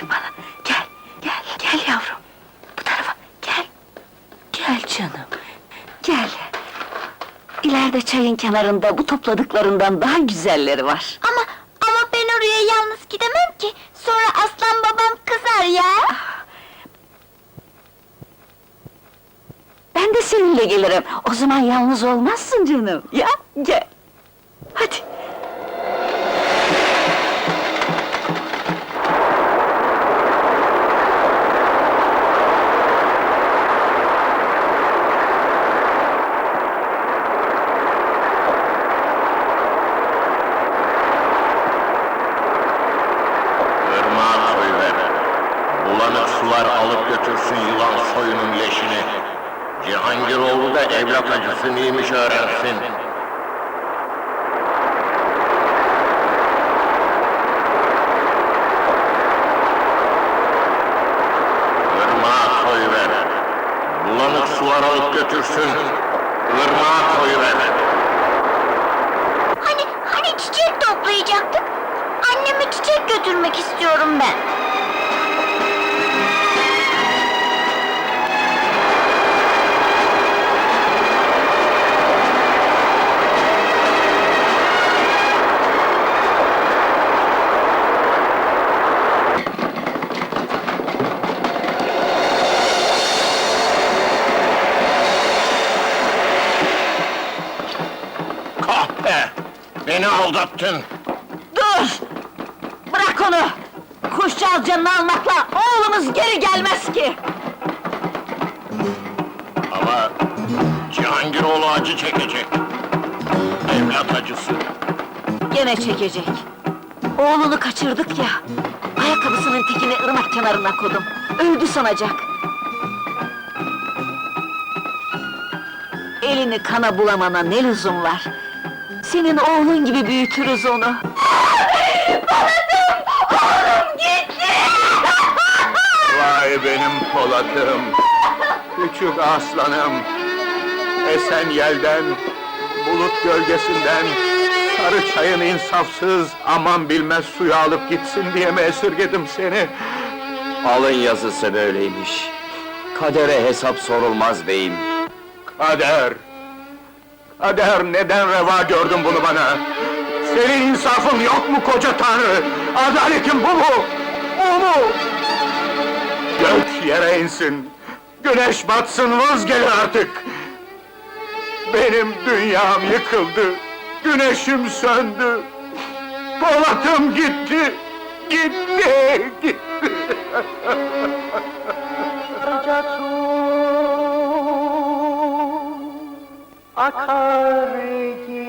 Gel bana, gel, gel, gel yavrum. Bu tarafa, gel. Gel canım, gel. İleride çayın kenarında bu topladıklarından daha güzelleri var. Ama, ama ben oraya yalnız gidemem ki. Sonra aslan babam kızar ya. Ben de seninle gelirim. O zaman yalnız olmazsın canım. Ya, gel. Hadi. Bulanık sular alıp götürsün yılan soyunun leşini. Cihangiroğlu da evlat acısı neymiş öğrensin. Irmağa koyuver. Bulanık sular alıp götürsün. Irmağa koyuver. Beni aldattın. Dur! Bırak onu! Kuşçağız canını almakla oğlumuz geri gelmez ki! Ama Cihangiroğlu acı çekecek. Evlat acısı. Gene çekecek. Oğlunu kaçırdık ya. Ayakkabısının tekini ırmak kenarına koydum. Öldü sanacak. Elini kana bulamana ne lüzum var? Senin oğlun gibi büyütürüz onu. Vay benim Polat'ım, küçük aslanım. Esen yelden, bulut gölgesinden, sarı çayın insafsız, aman bilmez suyu alıp gitsin diye mi esirgedim seni? Alın yazısı böyleymiş. Kadere hesap sorulmaz beyim. Kader! Kader neden reva gördün bunu bana? Senin insafın yok mu koca tanrı? Adaletin bu mu? Bu mu? Gök yere insin, güneş batsın vız gelir artık! Benim dünyam yıkıldı, güneşim söndü, Polat'ım gitti, gitti, gitti! I carry you.